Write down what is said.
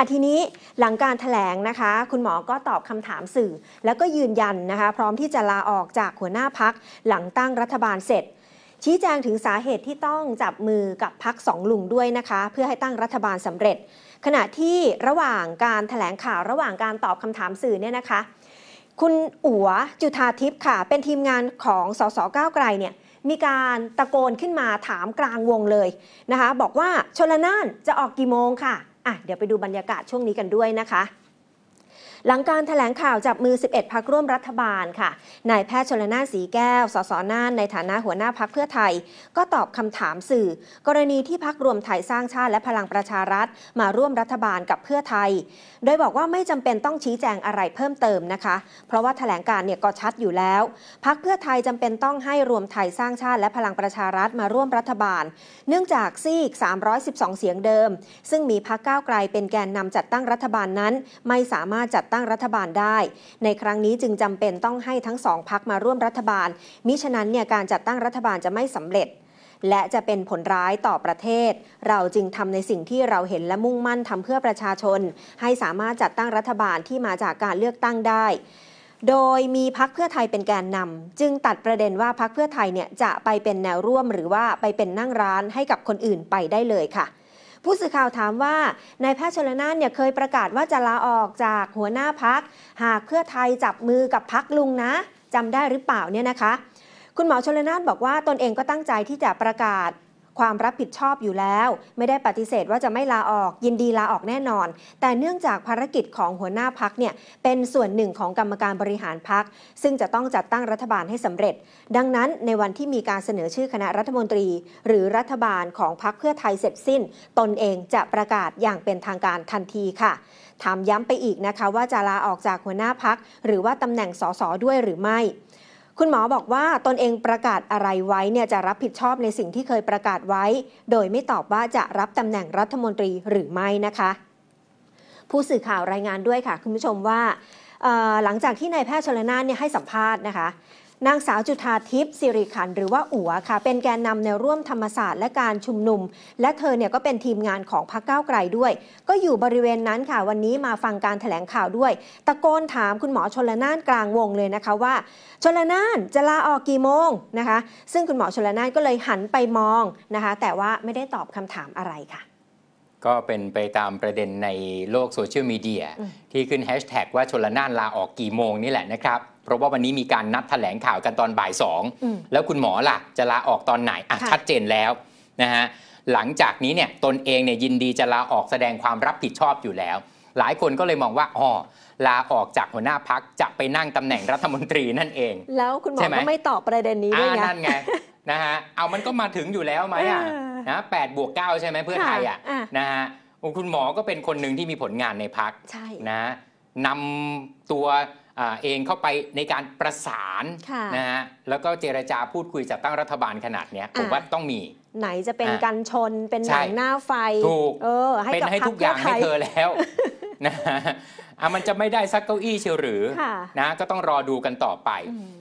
อทีนี้หลังการถแถลงนะคะ คุณหมอก็ตอบคำถามสื่อ แล้วก็ยืนยันนะคะ พร้อมที่จะลาออกจากหัวหน้าพักหลังตั้งรัฐบาลเสร็จ ชี้แจงถึงสาเหตุที่ต้องจับมือกับพักสองลุงด้วยนะคะ เพื่อให้ตั้งรัฐบาลสำเร็จ ขณะที่ระหว่างการถแถลงข่าวระหว่างการตอบคำถามสื่อเนี่ยนะคะ คุณอั๋วจุธาทิพย์ค่ะ เป็นทีมงานของสสก้าวไกลเนี่ยมีการตะโกนขึ้นมาถามกลางวงเลยนะคะ บอกว่าชลนานจะออกกี่โมงค่ะ อะเดี๋ยวไปดูบรรยากาศช่วงนี้กันด้วยนะคะ หลังการถแถลงข่าวจับมือ 11 พักร่วมรัฐบาลค่ะ นายแพทย์ชลนาสีแก้ว สสน่านในฐานะหัวหน้าพักเพื่อไทย ก็ตอบคำถามสื่อ กรณีที่พักรวมไทยสร้างชาติและพลังประชารัฐ มาร่วมรัฐบาลกับเพื่อไทย โดยบอกว่าไม่จำเป็นต้องชี้แจงอะไรเพิ่มเติมนะคะ เพราะว่าแถลงการเนี่ยก็ชัดอยู่แล้ว พักเพื่อไทยจำเป็นต้องให้รวมไทยสร้างชาติและพลังประชารัฐมาร่วมรัฐบาล เนื่องจากซีก 312 เสียงเดิม ซึ่งมีพักก้าวไกลเป็นแกนนำจัดตั้งรัฐบาลนั้น ไม่สามารถจัดตั้งรัฐบาลได้ ในครั้งนี้จึงจำเป็นต้องให้ทั้งสองพักมาร่วมรัฐบาล มิฉะนั้นเนี่ยการจัดตั้งรัฐบาลจะไม่สำเร็จ และจะเป็นผลร้ายต่อประเทศ เราจึงทำในสิ่งที่เราเห็นและมุ่งมั่นทำเพื่อประชาชน ให้สามารถจัดตั้งรัฐบาลที่มาจากการเลือกตั้งได้โดยมีพักเพื่อไทยเป็นแกนนำจึงตัดประเด็นว่าพักเพื่อไทยเนี่ยจะไปเป็นแนวร่วมหรือว่าไปเป็นนั่งร้านให้กับคนอื่นไปได้เลยค่ะ ผู้สื่อข่าวถามว่านายแพทย์ชลนานเนี่ยเคยประกาศว่าจะลาออกจากหัวหน้าพัก หากเพื่อไทยจับมือกับพักลุงนะจำได้หรือเปล่าเนี่ยนะคะ คุณหมอชลนานบอกว่าตนเองก็ตั้งใจที่จะประกาศ ความรับผิดชอบอยู่แล้ว ไม่ได้ปฏิเสธว่าจะไม่ลาออกยินดีลาออกแน่นอน แต่เนื่องจากภารกิจของหัวหน้าพักเนี่ยเป็นส่วนหนึ่งของกรรมการบริหารพัก ซึ่งจะต้องจัดตั้งรัฐบาลให้สำเร็จ ดังนั้นในวันที่มีการเสนอชื่อคณะรัฐมนตรี หรือรัฐบาลของพักเพื่อไทยเสร็จสิ้น ตนเองจะประกาศอย่างเป็นทางการทันทีค่ะถามย้ำไปอีกนะคะว่าจะลาออกจากหัวหน้าพักหรือว่าตำแหน่งสสด้วยหรือไม่ คุณหมอบอกว่าตนเองประกาศอะไรไว้เนี่ยจะรับผิดชอบในสิ่งที่เคยประกาศไว้ โดยไม่ตอบว่าจะรับตำแหน่งรัฐมนตรีหรือไม่นะคะ ผู้สื่อข่าวรายงานด้วยค่ะ คุณผู้ชมว่าหลังจากที่นายแพทย์ชลนานเนี่ยให้สัมภาษณ์นะคะ นางสาวจุธาทิพย์สิริขันหรือว่าอั๋วค่ะ เป็นแกนนำในวร่วมธรรมศาสตร์และการชุมนุม และเธอเนี่ยก็เป็นทีมงานของพรรคก้าวไกลด้วย ก็อยู่บริเวณนั้นค่ะ วันนี้มาฟังการถแถลงข่าวด้วย ตะโกนถามคุณหมอชนละนานกลางวงเลยนะคะว่า ชนละนานจะลาออกกี่โมงนะคะ ซึ่งคุณหมอชนละนานก็เลยหันไปมองนะคะ แต่ว่าไม่ได้ตอบคำถามอะไรค่ะ ก็เป็นไปตามประเด็นในโลกโซเชียลมีเดียอืมที่ขึ้นแฮชแท็กว่าชนละนานลาออกกี่โมงนี่แหละนะครับเพราะว่าวันนี้มีการนัดแถลงข่าวกันตอนบ่ายสองอืมแล้วคุณหมอล่ะจะลาออกตอนไหนอะค่ะชัดเจนแล้วนะฮะหลังจากนี้เนี่ยตนเองเนี่ยยินดีจะลาออกแสดงความรับผิดชอบอยู่แล้ว หลายคนก็เลยมองว่าอ๋อลาออกจากหัวหน้าพักจะไปนั่งตำแหน่งรัฐมนตรีนั่นเอง แล้วคุณหมอใช่ไหมก็ไม่ตอบประเด็นนี้ด้วยอ่าไงนั่นไงนะฮะเอามันก็มาถึงอยู่แล้วไหมอะเออ นะแปดบวกเก้าใช่ไหมเพื่อไทยอะค่ะอะนะฮะโอ้คุณหมอก็เป็นคนหนึ่งที่มีผลงานในพักใช่นะนำตัวอ่าเองเข้าไปในการประสานค่ะนะฮะแล้วก็เจรจาพูดคุยจัดตั้งรัฐบาลขนาดเนี้ยผมอะว่าต้องมี ไหนจะเป็นอะกันชนเป็นหใช่นังหน้าไฟถูกเออให้เป็นกับให้พรรทุกอย่างเพื่ให้ไทเธอแล้วนะฮะอะมันจะไม่ได้สักเก้าอี้เชียวหรือค่ะนะก็ต้องรอดูกันต่อไปอืม